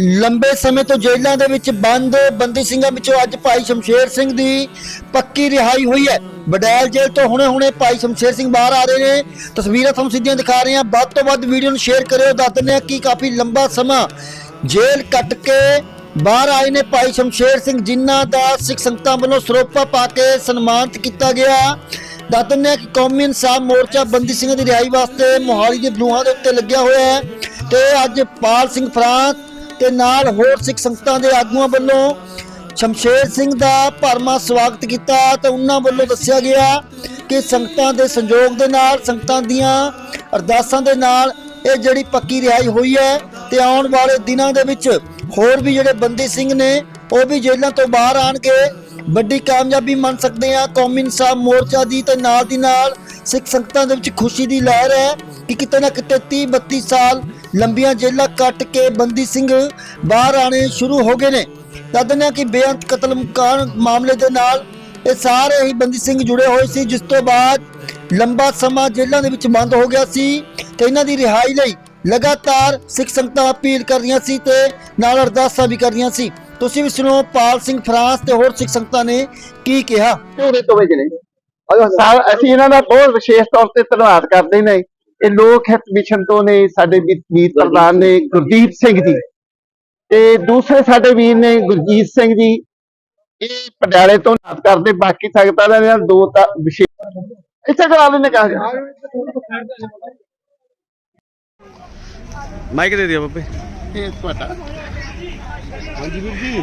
ਲੰਬੇ ਸਮੇਂ ਤੋਂ ਜੇਲ੍ਹਾਂ ਦੇ ਵਿੱਚ ਬੰਦ, ਬੰਦੀ ਸਿੰਘਾਂ ਵਿੱਚੋਂ ਅੱਜ ਭਾਈ ਸ਼ਮਸ਼ੇਰ ਸਿੰਘ ਦੀ ਪੱਕੀ ਰਿਹਾਈ ਹੋਈ ਹੈ। ਬਡੈਲ ਜੇਲ੍ਹ ਤੋਂ ਹੁਣੇ-ਹੁਣੇ ਭਾਈ ਸ਼ਮਸ਼ੇਰ ਸਿੰਘ ਬਾਹਰ ਆ ਰਹੇ ਨੇ। ਤਸਵੀਰਾਂ ਤੁਹਾਨੂੰ ਸਿੱਧੀਆਂ ਦਿਖਾ ਰਹੇ ਹਾਂ। ਵੱਧ ਤੋਂ ਵੱਧ ਵੀਡੀਓ ਨੂੰ ਸ਼ੇਅਰ ਕਰਿਓ। ਦੱਸ ਦਿੰਦੇ ਹਾਂ ਕਿ ਕਾਫੀ ਲੰਬਾ ਸਮਾਂ ਜੇਲ੍ਹ ਕੱਟ ਕੇ ਬਾਹਰ ਆਏ ਨੇ ਭਾਈ ਸ਼ਮਸ਼ੇਰ ਸਿੰਘ, ਜਿਨ੍ਹਾਂ ਦਾ ਸਿੱਖ ਸੰਗਤਾਂ ਵੱਲੋਂ ਸਰੋਪਾ ਪਾ ਕੇ ਸਨਮਾਨਿਤ ਕੀਤਾ ਗਿਆ। ਦੱਸ ਦਿੰਦੇ ਹਾਂ ਕਿ ਕੌਮੀ ਇਨਸਾਫ ਮੋਰਚਾ ਬੰਦੀ ਸਿੰਘਾਂ ਦੀ ਰਿਹਾਈ ਵਾਸਤੇ ਮੋਹਾਲੀ ਦੇ ਬਲੂਹਾਂ ਦੇ ਉੱਤੇ ਲੱਗਿਆ ਹੋਇਆ ਹੈ ਤੇ ਅੱਜ ਪਾਲ ਸਿੰਘ ਫਰਾਂਤ ਤੇ ਨਾਲ ਹੋਰ ਸਿੱਖ ਸੰਗਤਾਂ ਦੇ ਆਗੂਆਂ ਵੱਲੋਂ ਸ਼ਮਸ਼ੇਰ ਸਿੰਘ ਦਾ ਭਰਮਾ ਸਵਾਗਤ ਕੀਤਾ ਤੇ ਉਹਨਾਂ ਵੱਲੋਂ ਦੱਸਿਆ ਗਿਆ ਕਿ ਸੰਗਤਾਂ ਦੇ ਸੰਯੋਗ ਦੇ ਨਾਲ, ਸੰਗਤਾਂ ਦੀਆਂ ਅਰਦਾਸਾਂ ਦੇ ਨਾਲ ਇਹ ਜਿਹੜੀ ਪੱਕੀ ਰਿਹਾਈ ਹੋਈ ਹੈ ਤੇ ਆਉਣ ਵਾਲੇ ਦਿਨਾਂ ਦੇ ਵਿੱਚ ਹੋਰ ਵੀ ਜਿਹੜੇ ਬੰਦੀ ਸਿੰਘ ਨੇ, ਉਹ ਵੀ ਜੇਲ੍ਹਾਂ ਤੋਂ ਬਾਹਰ ਆਣ ਕੇ ਵੱਡੀ ਕਾਮਯਾਬੀ ਮੰਨ ਸਕਦੇ ਆ ਕੌਮੀ ਇਨਸਾਫ ਮੋਰਚਾ ਦੀ ਤੇ ਨਾਲ ਦੀ ਨਾਲ ਸਿੱਖ ਸੰਗਤਾਂ ਦੇ ਵਿੱਚ ਖੁਸ਼ੀ ਦੀ ਲਹਿਰ ਹੈ ਕਿ ਕਿਤੇ ਨਾ ਕਿਤੇ 30 32 ਸਾਲ ਲੰਬੀਆਂ ਜੇਲ੍ਹਾਂ ਕੱਟ ਕੇ ਬੰਦੀ ਸਿੰਘ ਬਾਹਰ ਆਣੇ ਸ਼ੁਰੂ ਹੋ ਗਏ ਨੇ। ਦੱਸਦੇ ਕਿ ਬੇਅੰਤ ਕਤਲ ਮੁਕਾਨ ਮਾਮਲੇ ਦੇ ਨਾਲ ਇਹ ਸਾਰੇ ਹੀ ਬੰਦੀ ਸਿੰਘ ਜੁੜੇ ਹੋਏ ਸੀ, ਜਿਸ ਤੋਂ ਬਾਅਦ ਲੰਬਾ ਸਮਾਂ ਜੇਲ੍ਹਾਂ ਦੇ ਵਿੱਚ ਬੰਦ ਹੋ ਗਿਆ ਸੀ ਤੇ ਇਹਨਾਂ ਦੀ ਰਿਹਾਈ ਲਈ ਲਗਾਤਾਰ ਸਿੱਖ ਸੰਗਤਾਂ ਅਪੀਲ ਕਰ ਸੀ ਤੇ ਨਾਲ ਅਰਦਾਸਾਂ ਵੀ ਕਰ ਸੀ। ਤੁਸੀਂ ਵੀ ਸੁਣੋ, ਪਾਲ ਸਿੰਘ ਫਰਾਂਸ ਤੇ ਹੋਰ ਸਿੱਖ ਸੰਗਤਾਂ ਨੇ ਕੀ ਕਿਹਾ? ਪੂਰੇ ਤੋਂ ਵਜੇ ਨੇ ਸਾ- ਅਸੀਂ ਇਹਨਾਂ ਦਾ ਬਹੁਤ ਵਿਸ਼ੇਸ਼ ਤੌਰ ਤੇ ਧੰਨਵਾਦ ਕਰਦੇ ਨੇ। ਇਹ ਲੋਕ ਹਿੱਤ ਮਿਸ਼ਨ ਤੋਂ ਨੇ ਸਾਡੇ ਵੀ- ਵੀਰ ਪ੍ਰਧਾਨ ਨੇ ਗੁਰਦੀਪ ਸਿੰਘ ਜੀ। ਤੇ ਦੂਸਰੇ ਸਾਡੇ ਵੀਰ ਨੇ ਗੁਰਜੀਤ ਸਿੰਘ ਜੀ। ਇਹ ਪਟਿਆਲੇ ਤੋਂ ਧੰਨਵਾਦ ਕਰਦੇ ਬਾਕੀ ਸੰਗਤਾਂ ਦਾ ਇਹਨਾਂ ਦੋ ਤਾਂ ਵਿਸ਼ੇਸ਼ ਇੱਥੇ ਕਰਾ ਲੈਣੇ ਕਹਾ ਮਾਈਕ ਦੇ ਦਿਓ ਬੱਬੇ। ਇਹ ਤੁਹਾਡਾ। ਹਾਂਜੀ ਵੀਰ ਜੀ।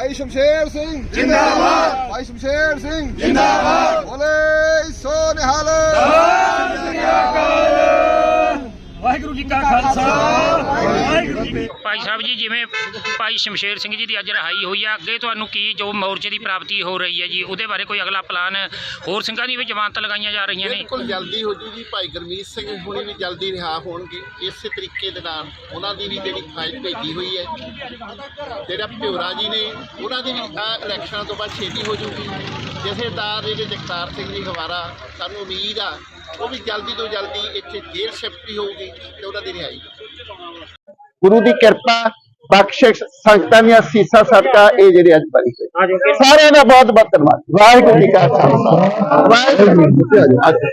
ਭਾਈ ਸ਼ਮਸ਼ੇਰ ਸਿੰਘ ਜਿੰਦਾਬਾਦ। ਭਾਈ ਸ਼ਮਸ਼ੇਰ ਸਿੰਘ ਜਿੰਦਾਬਾਦ। ਵਾਹਿਗੁਰੂ ਜੀ ਕਾ ਖਾਲਸਾ ਵਾਹਿਗੁਰੂ ਜੀ ਭਾਈ ਸਾਹਿਬ ਜੀ ਜਿਵੇਂ ਭਾਈ ਸ਼ਮਸ਼ੇਰ ਸਿੰਘ ਜੀ ਦੀ ਅੱਜ ਰਿਹਾਈ ਹੋਈ ਆ ਅੱਗੇ ਤੁਹਾਨੂੰ ਕੀ ਜੋ ਮੋਰਚੇ ਦੀ ਪ੍ਰਾਪਤੀ ਹੋ ਰਹੀ ਹੈ ਜੀ ਉਹਦੇ ਬਾਰੇ ਕੋਈ ਅਗਲਾ ਪਲਾਨ ਹੋਰ ਸਿੰਘਾਂ ਦੀ ਵੀ ਜਮਾਨਤ ਲਗਾਈਆਂ ਜਾ ਰਹੀਆਂ ਨੇ? ਬਿਲਕੁਲ ਜਲਦੀ ਹੋ ਜੂਗੀ ਭਾਈ ਗੁਰਮੀਤ ਸਿੰਘ ਹੁਣੀ ਵੀ ਜਲਦੀ ਰਿਹਾ ਹੋਣਗੇ ਇਸੇ ਤਰੀਕੇ ਦੇ ਨਾਲ ਉਹਨਾਂ ਦੀ ਵੀ ਜਿਹੜੀ ਫਾਈਲ ਭੇਜੀ ਹੋਈ ਹੈ। ਜਿਹੜਾ ਭਿਉਰਾ ਜੀ ਨੇ ਉਹਨਾਂ ਦੀ ਵੀ ਆਹ ਇਲੈਕਸ਼ਨਾਂ ਤੋਂ ਬਾਅਦ ਛੇਤੀ ਹੋ ਜੂਗੀ। ਜਥੇਦਾਰ ਜਿਹੜੇ ਜਗਤਾਰ ਸਿੰਘ ਜੀ ਹਵਾਰਾ ਸਾਨੂੰ ਉਮੀਦ ਆ ਉਹ ਵੀ ਜਲਦੀ ਤੋਂ ਜਲਦੀ ਇੱਥੇ ਜੇਲ੍ਹ ਸ਼ਿਫਟ ਵੀ ਹੋਊਗੀ ਤੇ ਉਹਨਾਂ ਦੀ ਰਿਹਾਈ। ਗੁਰੂ ਦੀ ਕਿਰਪਾ ਬਖਸ਼ਿਸ਼ ਸੰਗਤਾਂ ਦੀਆਂ ਸੀਸਾਂ ਸਦਕਾ ਇਹ ਜਿਹੜੇ ਅੱਜ ਬਣੀ ਸਾਰਿਆਂ ਦਾ ਬਹੁਤ ਬਹੁਤ ਧੰਨਵਾਦ। ਵਾਹਿਗੁਰੂ ਜੀ ਕਾ ਖਾਲਸਾ। ਵਾਹਿਗੁਰੂ ਜੀ ਕੀ ਫਤਿਹ।